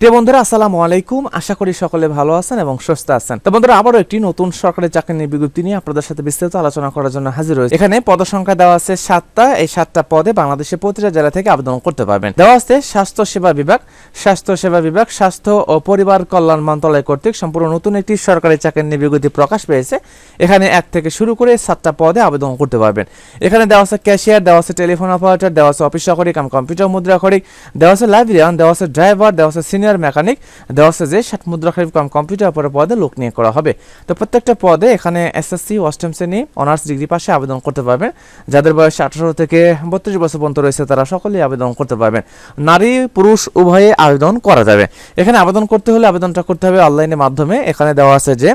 প্রিয় বন্ধুরা, আসসালামু আলাইকুম। আশা করি সকলে ভালো আছেন এবং সুস্থ আছেন। তো বন্ধুরা, আবারও একটি নতুন সরকারি চাকরি নিয়ে বিজ্ঞপ্তি নিয়ে আপনাদের সাথে বিস্তারিত আলোচনা করার জন্য হাজির হয়েছে এখানে পদ সংখ্যা দেওয়া আছে সাতটা। এই সাতটা পদে বাংলাদেশের প্রতিটা জেলা থেকে আবেদন করতে পারবেন। দেওয়া আছে স্বাস্থ্য সেবা বিভাগ। স্বাস্থ্য সেবা বিভাগ, স্বাস্থ্য ও পরিবার কল্যাণ মন্ত্রণালয় কর্তৃক সম্পূর্ণ নতুন একটি সরকারি চাকরি নিয়ে বিজ্ঞপ্তি প্রকাশ পেয়েছে। এখানে এক থেকে শুরু করে সাতটা পদে আবেদন করতে পারবেন। এখানে দেওয়া আছে ক্যাশিয়ার, দেওয়া আছে টেলিফোন অপারেটর, দেওয়া আছে অফিস সহকারী, কাম কম্পিউটার মুদ্রা খরিক দেওয়া আছে লাইব্রেরিয়ান, দেওয়া আছে ড্রাইভার, দেওয়া আছে সিনিয়র মেকানিক দেওয়া আছে যে ষাট মুদ্রা খরিফ কম কম্পিউটার পরে পদে লোক নিয়ে করা হবে তো প্রত্যেকটা পদে এখানে এসএসসি অষ্টম শ্রেণি অনার্স ডিগ্রি পাশে আবেদন করতে পারবেন। যাদের বয়স আঠারো থেকে বত্রিশ বছর পর্যন্ত রয়েছে, তারা সকলেই আবেদন করতে পারবেন। নারী, পুরুষ, উভয়ে আবেদন করা যাবে। এখানে আবেদন করতে হলে আবেদনটা করতে হবে অনলাইনের মাধ্যমে। এখানে দেওয়া আছে যে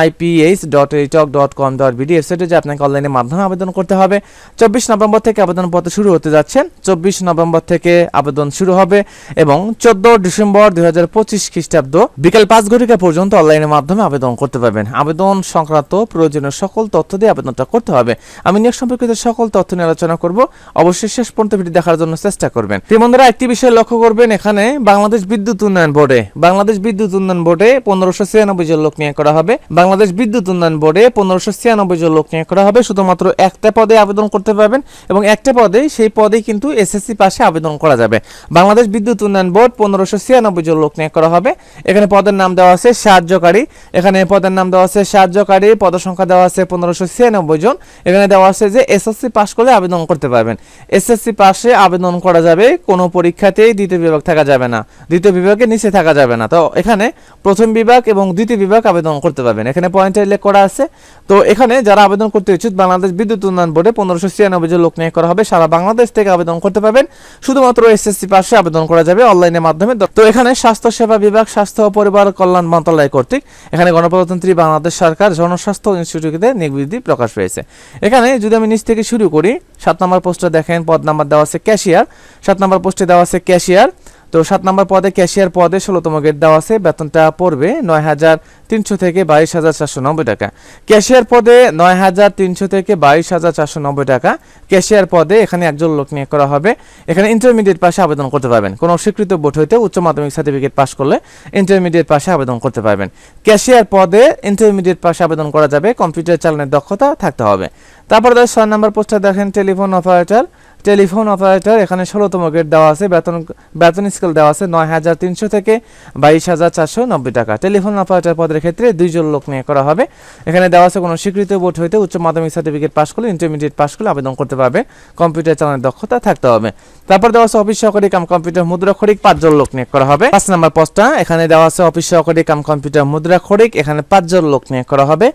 IPH dot Teletalk dot com dot BD ওয়েবসাইটে যে আপনাকে অনলাইনের মাধ্যমে আবেদন করতে হবে। চব্বিশ নভেম্বর থেকে আবেদনপত্র শুরু হতে যাচ্ছে। চব্বিশ নভেম্বর থেকে আবেদন শুরু হবে এবং চোদ্দ ডিসেম্বর দুই হাজার পঁচিশ খ্রিস্টাব্দ বিকেল পাঁচ ঘটিকা পর্যন্ত অনলাইনের মাধ্যমে আবেদন করতে পারবেন। আবেদন সংক্রান্ত প্রয়োজনীয় সকল তথ্য দিয়ে আবেদনটা করতে হবে। আমি নিয়োগ সম্পর্কিত সকল তথ্য নিয়ে আলোচনা করব। অবশ্যই শেষ পর্যন্ত ভিডিও দেখার জন্য চেষ্টা করবেন। বন্ধুরা, একটি বিষয় লক্ষ্য করবেন। এখানে বাংলাদেশ বিদ্যুৎ উন্নয়ন বোর্ডে, বাংলাদেশ বিদ্যুৎ উন্নয়ন বোর্ডে পনেরোশো ছিয়ানব্বই জন লোক নিয়োগ করা হবে। বাংলাদেশ বিদ্যুৎ উন্নয়ন বোর্ডে পনেরোশো ছিয়ানব্বই জন লোক নিয়োগ করা হবে। শুধুমাত্র একটা পদে আবেদন করতে পারবেন এবং একটা পদে সেই পদে কিন্তু এসএসসি পাশে আবেদন করা যাবে। বাংলাদেশ বিদ্যুৎ উন্নয়ন বোর্ড পনেরোশো ছিয়ানব্বই জন লোক নিয়োগ করা হবে। এখানে পদের নাম দেওয়া আছে সাহায্যকারী। এখানে পদের নাম দেওয়া আছে সাহায্যকারী। পদ সংখ্যা দেওয়া আছে পনেরোশো ছিয়ানব্বই জন। এখানে দেওয়া আছে যে এসএসসি পাশ করলে আবেদন করতে পারবেন। এসএসসি পাশে আবেদন করা যাবে, কোনো পরীক্ষাতেই দ্বিতীয় বিভাগ থাকা যাবে না। দ্বিতীয় বিভাগে নিচে থাকা যাবে না। তো এখানে প্রথম বিভাগ এবং দ্বিতীয় বিভাগ আবেদন করতে পারবেন। এখানে পয়েন্টে উল্লেখ করা আছে। তো এখানে যারা আবেদন করতে ইচ্ছুক, বাংলাদেশ বিদ্যুৎ উন্নয়ন বোর্ডে পনেরোশো ছিয়ানব্বই জন লোক নিয়োগ করা হবে। সারা বাংলাদেশ থেকে আবেদন করতে পারবেন। শুধুমাত্র এসএসসি পাশে আবেদন করা যাবে অনলাইনের মাধ্যমে। তো এখানে স্বাস্থ্য সেবা বিভাগ, স্বাস্থ্য ও পরিবার কল্যাণ মন্ত্রণালয় কর্তৃক এখানে গণপ্রজাতন্ত্রী বাংলাদেশ সরকার জনস্বাস্থ্য ইনস্টিটিউটে নিয়োগ প্রকাশ পেয়েছে। এখানে যদি আমি নিচ থেকে শুরু করি, সাত নম্বর পোস্টে দেখেন, পদ নাম্বার দেওয়া আছে ক্যাশিয়ার। সাত নম্বর পোস্টে দেওয়া আছে ক্যাশিয়ার। তো সাত নম্বর পদে ক্যাশিয়ার পদে ষোলোতম গেট দেওয়া আছে। বেতনটা পড়বে নয় হাজার তিনশো থেকে বাইশ হাজার চারশো নব্বই টাকা। ক্যাশিয়ার পদে নয় হাজার তিনশো থেকে বাইশ হাজার চারশো নব্বই টাকা। ক্যাশিয়ার পদে এখানে একজন লোক নিয়োগ করা হবে। এখানে ইন্টারমিডিয়েট পাশে আবেদন করতে পারবেন। কোনো স্বীকৃত বোর্ড হইতে উচ্চ মাধ্যমিক সার্টিফিকেট পাস করলে ইন্টারমিডিয়েট পাশে আবেদন করতে পারবেন। ক্যাশিয়ার পদে ইন্টারমিডিয়েট পাশে আবেদন করা যাবে। কম্পিউটার চালানোর দক্ষতা থাকতে হবে। তারপরে ছয় নম্বর পোস্টে দেখেন টেলিফোন অপারেটর টেলিফোন অপারেটর, এখানে ষোলোতম গেট দেওয়া আছে, বেতন বেতন স্কেল দেওয়া আছে নয় হাজার তিনশো থেকে বাইশ হাজার চারশো নব্বই টাকা। টেলিফোন অপারেটর পদের ক্ষেত্রে দুইজন লোক নিয়ে করা হবে। এখানে দেওয়া আছে কোনো স্বীকৃত বোর্ড হইতে উচ্চ মাধ্যমিক সার্টিফিকেট পাস করলে ইন্টারমিডিয়েট পাস করলে আবেদন করতে পারবে। কম্পিউটার চালানোর দক্ষতা থাকতে হবে। তারপর দেওয়া আছে অফিস সহকারী কাম কম্পিউটার মুদ্রা খরিক পাঁচজন লোক নিয়োগ করা হবে। পাঁচ নম্বর পোস্টটা, এখানে দেওয়া আছে অফিস সহকারী কাম কম্পিউটার মুদ্রা খরিক এখানে পাঁচজন লোক নিয়োগ করা হবে।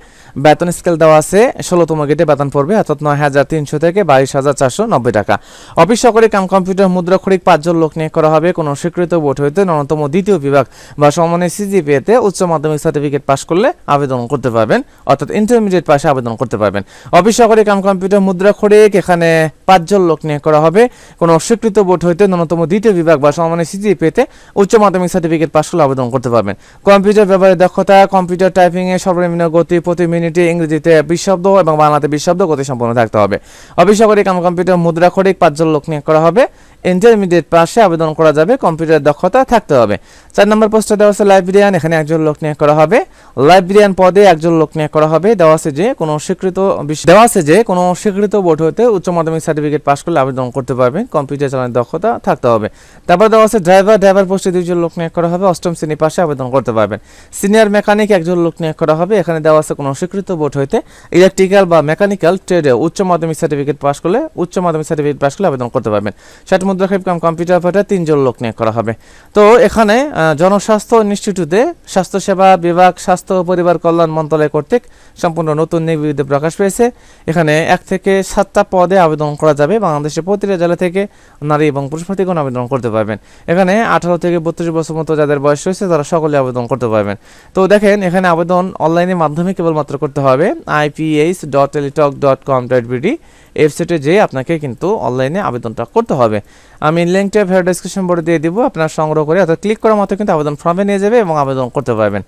বেতন স্কেল দেওয়া আছে, ষোলোতম গেটে বেতন পড়বে অর্থাৎ নয় হাজার তিনশো থেকে বাইশ হাজার চারশো নব্বই টাকা। অফিস সহকারী কাম কম্পিউটার মুদ্রা খরিক পাঁচজন লোক নিয়োগ করা হবে। কোনো স্বীকৃত বোর্ড হইতে ন্যূনতম দ্বিতীয় বিভাগ বা সমানের সিজিপিএতে উচ্চ মাধ্যমিক সার্টিফিকেট পাশ করলে আবেদন করতে পারবেন, অর্থাৎ ইন্টারমিডিয়েট পাশে আবেদন করতে পারবেন। অফিস সহকারী কাম কম্পিউটার মুদ্রা খরিক এখানে পাঁচজন লোক নিয়োগ করা হবে। কোনো অস্বীকৃত বোর্ড হইতে ন্যূনতম দ্বিতীয় বিভাগ বা সমানের সিজিপিএতে উচ্চ মাধ্যমিক সার্টিফিকেট পাস করলে আবেদন করতে পারবেন। কম্পিউটার ব্যবহারের দক্ষতা, কম্পিউটার টাইপিং এ সর্বনিম্ন গতি প্রতি মিনিটে ইংরেজিতে বিশ শব্দ এবং বাংলাতে বিশ শব্দ গতি সম্পন্ন থাকতে হবে। অফিস সহকারী কাম কম্পিউটার মুদ্রা পাঁচজন লোক নিয়োগ করা হবে। ইন্টারমিডিয়েট পাশে আবেদন করা যাবে কম্পিউটার দক্ষতা থাকতে হবে। চার নম্বর পোস্টে দেওয়া আছে লাইব্রেরিয়ান, এখানে একজন লোক নিয়োগ করা হবে। লাইব্রেরিয়ান পদে একজন লোক নিয়োগ করা হবে। দেওয়া আছে যে কোনো স্বীকৃত দেওয়া আছে যে কোনো স্বীকৃত বোর্ড হতে উচ্চ মাধ্যমিক সার্টিফিকেট পাস করলে আবেদন করতে পারবেন কম্পিউটার চালানোর দক্ষতা থাকতে হবে। তারপর দেওয়া আছে ড্রাইভার ড্রাইভার পোস্টে দুইজন লোক নিয়োগ করা হবে। অষ্টম শ্রেণি পাশে আবেদন করতে পারবেন। সিনিয়র মেকানিক একজন লোক নিয়োগ করা হবে। এখানে দেওয়া আছে কোনো স্বীকৃত বোর্ড হইতে ইলেকট্রিক্যাল বা মেকানিক্যাল ট্রেডে উচ্চ মাধ্যমিক সার্টিফিকেট পাস করলে, উচ্চ মাধ্যমিক সার্টিফিকেট পাস করলে আবেদন করতে পারবেন। ষাট মুদ্রা খেপ কাম কম্পিউটার অপারেটর তিনজন লোক নিয়োগ করা হবে। তো এখানে জনস্বাস্থ্য ইনস্টিটিউটে স্বাস্থ্যসেবা বিভাগ, স্বাস্থ্য পরিবার কল্যাণ মন্ত্রণালয় কর্তৃক সম্পূর্ণ নতুন নিয়োগ প্রকাশ পেয়েছে। এখানে এক থেকে সাতটা পদে আবেদন করা যাবে। বাংলাদেশের প্রতিটা জেলা থেকে নারী এবং পুরুষ প্রার্থীগণ আবেদন করতে পারবেন। এখানে আঠারো থেকে বত্রিশ বছর মতো যাদের বয়স রয়েছে, তারা সকলে আবেদন করতে পারবেন। তো দেখেন, এখানে আবেদন অনলাইনের মাধ্যমে কেবলমাত্র করতে হবে। IPH dot Teletalk dot com dot BD ওয়েবসাইটে যেয়ে আপনাকে কিন্তু অনলাইনে আবেদনটা করতে হবে। আমি লিঙ্কটা ভিডিও ডিসক্রিপশন বোর্ডে দিয়ে দিব, আপনার সংগ্রহ করে অর্থাৎ ক্লিক করার মতো কিন্তু আবেদন ফর্মে নিয়ে যাবে এবং আবেদন করতে পারবেন।